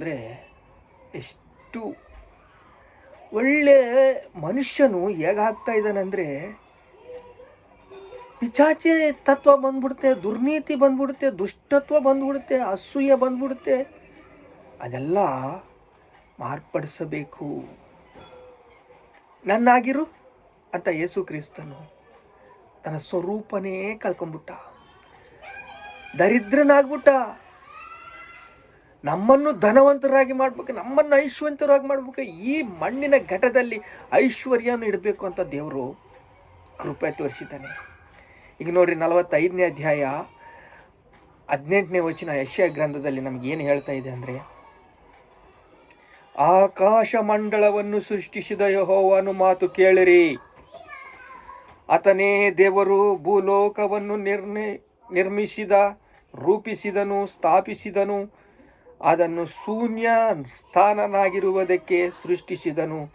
ಅಂದರೆ ಎಷ್ಟು ಒಳ್ಳೆ ಮನುಷ್ಯನು ಹೇಗಾಗ್ತಾ ಇದ್ದಾನಂದರೆ ಪಿಚಾಚಿ ತತ್ವ ಬಂದ್ಬಿಡುತ್ತೆ, ದುರ್ನೀತಿ ಬಂದ್ಬಿಡುತ್ತೆ, ದುಷ್ಟತ್ವ ಬಂದ್ಬಿಡುತ್ತೆ, ಅಸೂಯೆ ಬಂದ್ಬಿಡುತ್ತೆ. ಅದೆಲ್ಲ ಮಾರ್ಪಡಿಸಬೇಕು. ನನ್ನಾಗಿರು ಅಂತ ಯೇಸು ಕ್ರಿಸ್ತನು ತನ್ನ ಸ್ವರೂಪನೇ ಕಳ್ಕೊಂಬಿಟ್ಟ ದರಿದ್ರನಾಗ್ಬಿಟ್ಟ. ನಮ್ಮನ್ನು ಧನವಂತರಾಗಿ ಮಾಡ್ಬೇಕು, ನಮ್ಮನ್ನು ಐಶ್ವಂತರಾಗಿ ಮಾಡ್ಬೇಕು, ಈ ಮಣ್ಣಿನ ಘಟದಲ್ಲಿ ಐಶ್ವರ್ಯನ ಇಡಬೇಕು ಅಂತ ದೇವರು ಕೃಪೆ ತೋರಿಸಿದ್ದಾನೆ. ಈಗ ನೋಡ್ರಿ ನಲವತ್ತೈದನೇ ಅಧ್ಯಾಯ ಹದಿನೆಂಟನೇ ವಚನ ಯಶ್ಯ ಗ್ರಂಥದಲ್ಲಿ ನಮ್ಗೆ ಏನು ಹೇಳ್ತಾ ಇದೆ ಅಂದರೆ, ಆಕಾಶ ಮಂಡಳವನ್ನು ಸೃಷ್ಟಿಸಿದ ಯಹೋವನು ಮಾತು ಕೇಳಿರಿ. ಆತನೇ ದೇವರು ಭೂಲೋಕವನ್ನು ನಿರ್ಮಿ ನಿರ್ಮಿಸಿದ, ರೂಪಿಸಿದನು, ಸ್ಥಾಪಿಸಿದನು ಅದನ್ನು ಶೂನ್ಯ ಸ್ಥಾನನಾಗಿರುವುದಕ್ಕೆ ಸೃಷ್ಟಿಸಿದನು.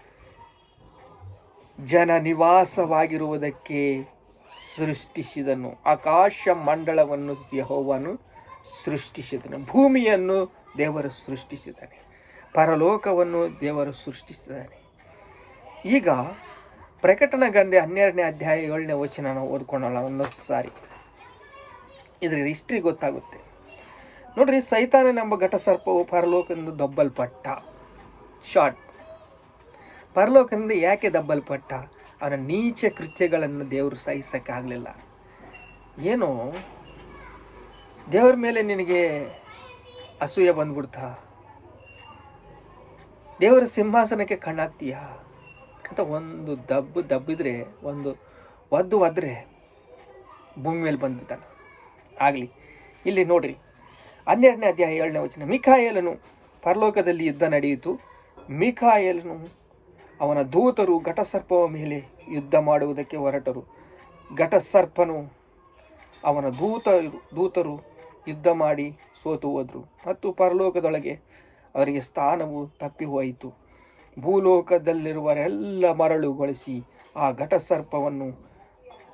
ಜನ ನಿವಾಸವಾಗಿರುವುದಕ್ಕೆ ಸೃಷ್ಟಿಸಿದನು. ಆಕಾಶ ಮಂಡಳವನ್ನು ಯಹೋವನು ಸೃಷ್ಟಿಸಿದನು. ಭೂಮಿಯನ್ನು ದೇವರು ಸೃಷ್ಟಿಸಿದ್ದಾನೆ. ಪರಲೋಕವನ್ನು ದೇವರು ಸೃಷ್ಟಿಸಿದ್ದಾನೆ. ಈಗ ಪ್ರಕಟಣ ಗಂಧೆ ಹನ್ನೆರಡನೇ ಅಧ್ಯಾಯ ಏಳನೇ ವಚನ ನಾವು ಓದ್ಕೊಳ್ಳೋಣ ಒಂದೊಂದು ಸಾರಿ. ಇದರ ಹಿಸ್ಟ್ರಿ ಗೊತ್ತಾಗುತ್ತೆ. ನೋಡ್ರಿ ಸೈತಾನನೆಂಬ ಘಟಸರ್ಪವು ಪರಲೋಕದಿಂದ ದಬ್ಬಲ್ಪಟ್ಟ. ಶಾರ್ಟ್ ಪರಲೋಕದಿಂದ ಯಾಕೆ ದಬ್ಬಲ್ಪಟ್ಟ? ಅವನ ನೀಚ ಕೃತ್ಯಗಳನ್ನು ದೇವರು ಸಹಿಸೋಕ್ಕಾಗಲಿಲ್ಲ. ಏನು? ದೇವರ ಮೇಲೆ ನಿನಗೆ ಅಸೂಯೆ ಬಂದ್ಬಿಡ್ತಾ? ದೇವರ ಸಿಂಹಾಸನಕ್ಕೆ ಕಣ್ಣಾಗ್ತೀಯಾ? ಅಂತ ಒಂದು ದಬ್ಬು ದಬ್ಬಿದ್ರೆ, ಒಂದು ಒದ್ದು ಒದ್ರೆ ಭೂಮಿ ಮೇಲೆ ಬಂದಿದ್ದಾನೆ ಆಗಲಿ, ಇಲ್ಲಿ ನೋಡ್ರಿ. ಹನ್ನೆರಡನೇ ಅಧ್ಯಾಯ ಏಳನೇ ವಚನ. ಮಿಖಾಯಲನು ಪರಲೋಕದಲ್ಲಿ ಯುದ್ಧ ನಡೆಯಿತು. ಮಿಖಾಯಲನು ಅವನ ದೂತರು ಘಟಸರ್ಪವ ಮೇಲೆ ಯುದ್ಧ ಮಾಡುವುದಕ್ಕೆ ಹೊರಟರು. ಘಟಸರ್ಪನು ಅವನ ದೂತರು ದೂತರು ಯುದ್ಧ ಮಾಡಿ ಸೋತು ಹೋದರು ಮತ್ತು ಪರಲೋಕದೊಳಗೆ ಅವರಿಗೆ ಸ್ಥಾನವು ತಪ್ಪಿ ಹೋಯಿತು ಭೂಲೋಕದಲ್ಲಿರುವರೆಲ್ಲ ಮರಳುಗೊಳಿಸಿ ಆ ಘಟಸರ್ಪವನ್ನು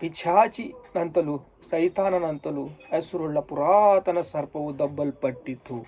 ಪಿಚಾಚಿನಂತಲೂ ಸೈತಾನನಂತಲೂ ಹೆಸರುಳ್ಳ ಪುರಾತನ ಸರ್ಪವು ದಬ್ಬಲ್ಪಟ್ಟಿತು